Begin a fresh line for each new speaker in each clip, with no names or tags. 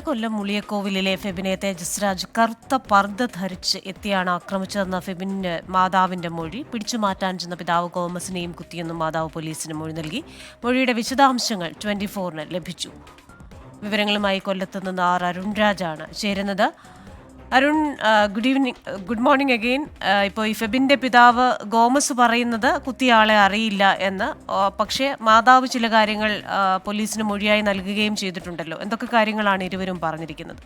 കൊല്ലം മുളിയക്കോവിലിലെ ഫെബിനെ തേജസ്രാജ് കറുത്ത പർദ്ദ ധരിച്ച് എത്തിയാണ് ആക്രമിച്ചതെന്ന ഫെബിന്റെ മാതാവിന്റെ മൊഴി. പിടിച്ചുമാറ്റാൻ ചെന്ന പിതാവ് കോമസിനെയും കുത്തിയെന്നും മാതാവ് പോലീസിന് മൊഴി നൽകി. മൊഴിയുടെ വിശദാംശങ്ങൾ ട്വന്റി ഫോറിന് ലഭിച്ചു. വിവരങ്ങളുമായി കൊല്ലത്ത് നിന്ന് ആർ അരുൺരാജാണ് ചേരുന്നത്. Arun good evening good morning again ഇപ്പോൾ ഈ ഫെബിന്റെ പിതാവ് ഗോമസ് പറയുന്നത് കുത്തിയാളെ അറിയില്ല എന്ന്. പക്ഷേ മാതാവ് ചില കാര്യങ്ങൾ പോലീസിന് മൊഴിയായി നൽകുകയും ചെയ്തിട്ടുണ്ടല്ലോ. എന്തൊക്കെ കാര്യങ്ങളാണ് ഇരുവരും പറഞ്ഞിരിക്കുന്നത്?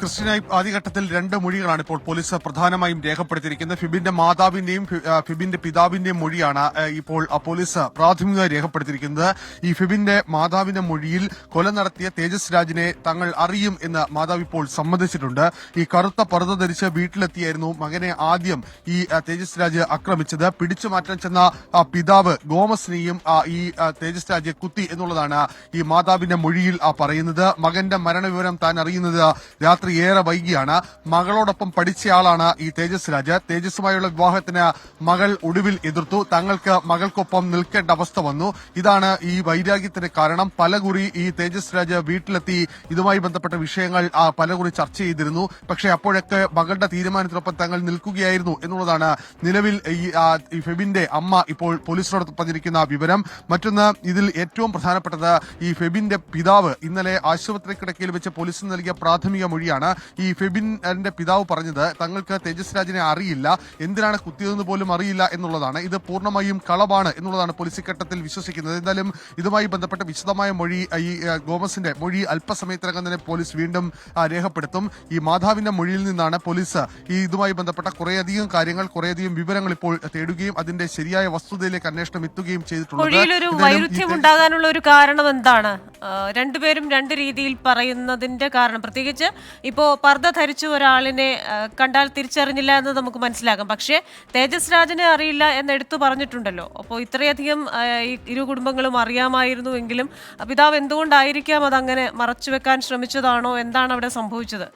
ക്രിസ്ത്യന ആദ്യഘട്ടത്തിൽ രണ്ട് മൊഴികളാണ് ഇപ്പോൾ പോലീസ് പ്രധാനമായും രേഖപ്പെടുത്തിയിരിക്കുന്നത്. ഫിബിന്റെ മാതാവിന്റെയും ഫിബിന്റെ പിതാവിന്റെയും മൊഴിയാണ് ഇപ്പോൾ പോലീസ് പ്രാഥമികമായി രേഖപ്പെടുത്തിയിരിക്കുന്നത്. ഈ ഫിബിന്റെ മാതാവിന്റെ മൊഴിയിൽ കൊല നടത്തിയ തേജസ് രാജിനെ തങ്ങൾ അറിയും എന്ന് മാതാവ് ഇപ്പോൾ സമ്മതിച്ചിട്ടുണ്ട്. ഈ കറുത്ത പറുത ധരിച്ച് വീട്ടിലെത്തിയായിരുന്നു മകനെ ആദ്യം ഈ തേജസ് രാജ് ആക്രമിച്ചത്. പിടിച്ചു മാറ്റാൻ ചെന്ന പിതാവ് ഗോമസിനെയും ഈ തേജസ് രാജ് കുത്തി എന്നുള്ളതാണ് ഈ മാതാവിന്റെ മൊഴിയിൽ പറയുന്നത്. മകന്റെ മരണവിവരം താൻ അറിയുന്നത് രാത്രി ഏറെ വൈകിയാണ്. മകളോടൊപ്പം പഠിച്ചയാളാണ് ഈ തേജസ് രാജ്. തേജസ്സുമായുള്ള വിവാഹത്തിന് മകൾ ഒടുവിൽ എതിർത്തു. തങ്ങൾക്ക് മകൾക്കൊപ്പം നിൽക്കേണ്ട അവസ്ഥ വന്നു. ഇതാണ് ഈ വൈരാഗ്യത്തിന് കാരണം. പലകുറി ഈ തേജസ് രാജ് വീട്ടിലെത്തി ഇതുമായി ബന്ധപ്പെട്ട വിഷയങ്ങൾ പലകുറി ചർച്ച ചെയ്തിരുന്നു. പക്ഷേ അപ്പോഴൊക്കെ മകളുടെ തീരുമാനത്തിനൊപ്പം തങ്ങൾ നിൽക്കുകയായിരുന്നു എന്നുള്ളതാണ് നിലവിൽ ഈ ഫെബിന്റെ അമ്മ ഇപ്പോൾ പോലീസിനോട് പറഞ്ഞിരിക്കുന്ന വിവരം. മറ്റൊന്ന് ഇതിൽ ഏറ്റവും പ്രധാനപ്പെട്ടത് ഈ ഫെബിന്റെ പിതാവ് ഇന്നലെ ആശുപത്രി കിടക്കയിൽ വെച്ച് പോലീസിന് നൽകിയ പ്രാഥമിക മൊഴിയാണ്. ഈ ഫെബിന്റെ പിതാവ് പറഞ്ഞത് തങ്ങൾക്ക് തേജസ് രാജിനെ അറിയില്ല. എന്തിനാണ് കുത്തിയതെന്ന് പോലും അറിയില്ല എന്നുള്ളതാണ്. ഇത് പൂർണമായും കളവാണ് എന്നുള്ളതാണ് പോലീസ് ഘട്ടത്തിൽ വിശ്വസിക്കുന്നത്. എന്തായാലും ഇതുമായി ബന്ധപ്പെട്ട വിശദമായ മൊഴി ഈ ഗോമസിന്റെ മൊഴി അല്പസമയത്തിനകം തന്നെ പോലീസ് വീണ്ടും രേഖപ്പെടുത്തും. ഈ മാതാവിന്റെ മൊഴിയിൽ നിന്നാണ് പോലീസ് ഈ ഇതുമായി ബന്ധപ്പെട്ട കുറേയധികം കാര്യങ്ങൾ കുറേയധികം വിവരങ്ങൾ ഇപ്പോൾ തേടുകയും അതിന്റെ ശരിയായ വസ്തുതയിലേക്ക് അന്വേഷണം എത്തുകയും ചെയ്തിട്ടുള്ളത്.
ഉണ്ടാകാനുള്ള ഒരു കാരണം എന്താണ്? രണ്ടുപേരും രണ്ട് രീതിയിൽ പറയുന്നതിന്റെ കാരണം. പ്രത്യേകിച്ച് ഇപ്പോൾ പർദ്ദ ധരിച്ചു ഒരാളിനെ കണ്ടാൽ തിരിച്ചറിഞ്ഞില്ല എന്ന് നമുക്ക് മനസ്സിലാക്കാം. പക്ഷേ തേജസ് രാജനെ അറിയില്ല എന്ന് എടുത്തു പറഞ്ഞിട്ടുണ്ടല്ലോ. അപ്പോൾ ഇത്രയധികം ഈ ഇരു കുടുംബങ്ങളും അറിയാമായിരുന്നു എങ്കിലും പിതാവ് എന്തുകൊണ്ടായിരിക്കാം അതങ്ങനെ മറച്ചുവെക്കാൻ ശ്രമിച്ചതാണോ? എന്താണ് അവിടെ സംഭവിച്ചത്?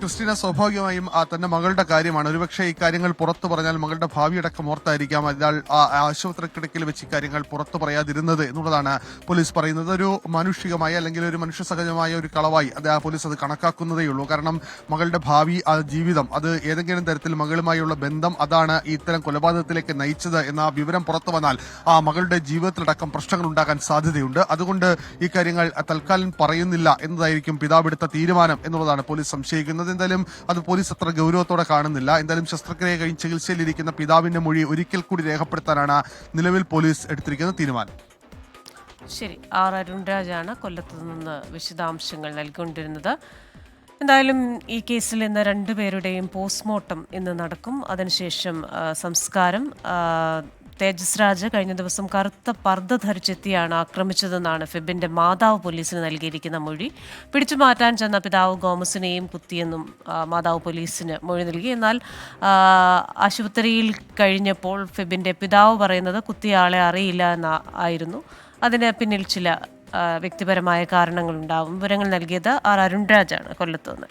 ക്രിസ്റ്റീന സ്വാഭാവികമായും തന്റെ മകളുടെ കാര്യമാണ്. ഒരുപക്ഷെ ഈ കാര്യങ്ങൾ പുറത്തു പറഞ്ഞാൽ മകളുടെ ഭാവിയടക്കം ഓർത്തായിരിക്കാം. അതിനാൽ ആശുപത്രി കിടക്കിൽ വെച്ച് ഈ കാര്യങ്ങൾ പുറത്തു പറയാതിരുന്നത് എന്നുള്ളതാണ് പോലീസ് പറയുന്നത്. ഒരു മാനുഷികമായ അല്ലെങ്കിൽ ഒരു മനുഷ്യ സഹജമായ ഒരു കളവായി അത് പോലീസ് അത് കണക്കാക്കുന്നതേ ഉള്ളൂ. കാരണം മകളുടെ ഭാവി ആ ജീവിതം അത് ഏതെങ്കിലും തരത്തിൽ മകളുമായുള്ള ബന്ധം അതാണ് ഇത്തരം കൊലപാതകത്തിലേക്ക് നയിച്ചത് എന്ന വിവരം പുറത്തു വന്നാൽ ആ മകളുടെ ജീവിതത്തിലടക്കം പ്രശ്നങ്ങൾ ഉണ്ടാകാൻ സാധ്യതയുണ്ട്. അതുകൊണ്ട് ഇക്കാര്യങ്ങൾ കാര്യങ്ങൾ തൽക്കാലം പറയുന്നില്ല എന്നതായിരിക്കും പിതാവ് എടുത്ത തീരുമാനം എന്നുള്ളതാണ് പോലീസ് സംശയിക്കുന്നത്. എന്തായാലും അത് പോലീസ് അത്ര ഗൗരവത്തോടെ കാണുന്നില്ല. എന്തായാലും ശസ്ത്രക്രിയ കഴിഞ്ഞ് ചികിത്സയിലിരിക്കുന്ന പിതാവിന്റെ മൊഴി ഒരിക്കൽ കൂടി രേഖപ്പെടുത്താനാണ് നിലവിൽ പോലീസ് എടുത്തിരിക്കുന്ന തീരുമാനം.
ശരി. ആർ അരുൺരാജാണ് കൊല്ലത്ത് നിന്ന് വിശദാംശങ്ങൾ നൽകിക്കൊണ്ടിരുന്നത്. എന്തായാലും ഈ കേസിൽ ഇന്ന് രണ്ടുപേരുടെയും പോസ്റ്റ്മോർട്ടം ഇന്ന് നടക്കും. അതിനുശേഷം സംസ്കാരം തേജസ് രാജ് കഴിഞ്ഞ ദിവസം കറുത്ത പർദ്ദ ധരിച്ചെത്തിയാണ് ആക്രമിച്ചതെന്നാണ് ഫിബിന്റെ മാതാവ് പോലീസിന് നൽകിയിരിക്കുന്ന മൊഴി. പിടിച്ചു മാറ്റാൻ ചെന്ന പിതാവ് ഗോമസിനെയും കുത്തിയെന്നും മാതാവ് പോലീസിന് മൊഴി നൽകി. എന്നാൽ ആശുപത്രിയിൽ കഴിഞ്ഞപ്പോൾ ഫിബിന്റെ പിതാവ് പറയുന്നത് കുത്തിയ അറിയില്ല എന്ന ആയിരുന്നു. അതിന് പിന്നിൽ ചില വ്യക്തിപരമായ കാരണങ്ങളുണ്ടാവും. വിവരങ്ങൾ നൽകിയത് ആർ അരുൺരാജാണ് കൊല്ലത്ത് നിന്ന്.